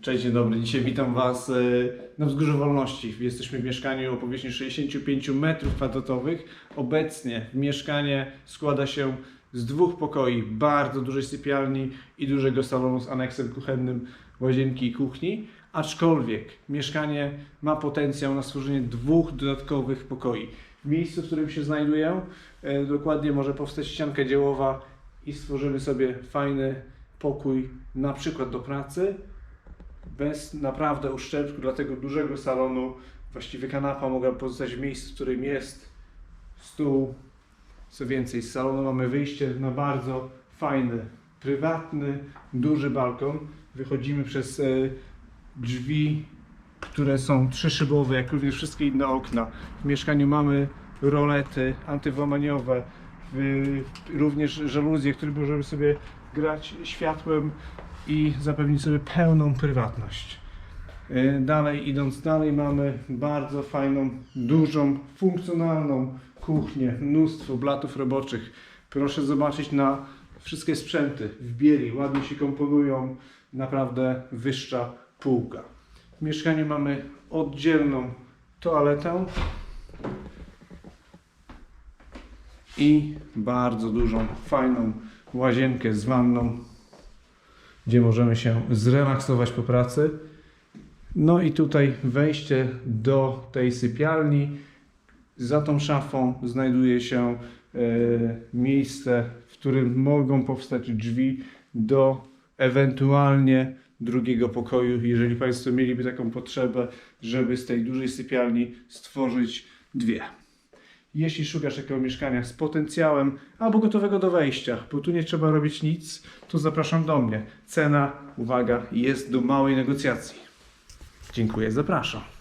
Cześć, dzień dobry. Dzisiaj witam Was e, na Wzgórzu Wolności. Jesteśmy w mieszkaniu o powierzchni 65 m2. Obecnie mieszkanie składa się z dwóch pokoi, bardzo dużej sypialni i dużego salonu z aneksem kuchennym, łazienki i kuchni. Aczkolwiek mieszkanie ma potencjał na stworzenie dwóch dodatkowych pokoi. W miejscu, w którym się znajduję, e, dokładnie może powstać ścianka dziełowa i stworzymy sobie fajny pokój, na przykład do pracy, bez naprawdę uszczerbku dla tego dużego salonu. Właściwie kanapa mogła pozostać w miejscu, w którym jest stół. Co więcej, z salonu mamy wyjście na bardzo fajny, prywatny, duży balkon. Wychodzimy przez e, drzwi, które są trzyszybowe, jak również wszystkie inne okna. W mieszkaniu mamy rolety antywłamaniowe, również żaluzje, które możemy sobie grać światłem i zapewnić sobie pełną prywatność. Yy, Dalej, idąc dalej, mamy bardzo fajną, dużą, funkcjonalną kuchnię, mnóstwo blatów roboczych. Proszę zobaczyć na wszystkie sprzęty w bieli, ładnie się komponują, naprawdę wyższa półka. W mieszkaniu mamy oddzielną toaletę i bardzo dużą, fajną łazienkę z wanną gdzie możemy się zrelaksować po pracy. No i tutaj wejście do tej sypialni. Za tą szafą znajduje się e, miejsce, w którym mogą powstać drzwi do ewentualnie drugiego pokoju, jeżeli Państwo mieliby taką potrzebę, żeby z tej dużej sypialni stworzyć dwie. Jeśli szukasz takiego mieszkania z potencjałem albo gotowego do wejścia, bo tu nie trzeba robić nic, to zapraszam do mnie. Cena, uwaga, jest do małej negocjacji. Dziękuję, zapraszam.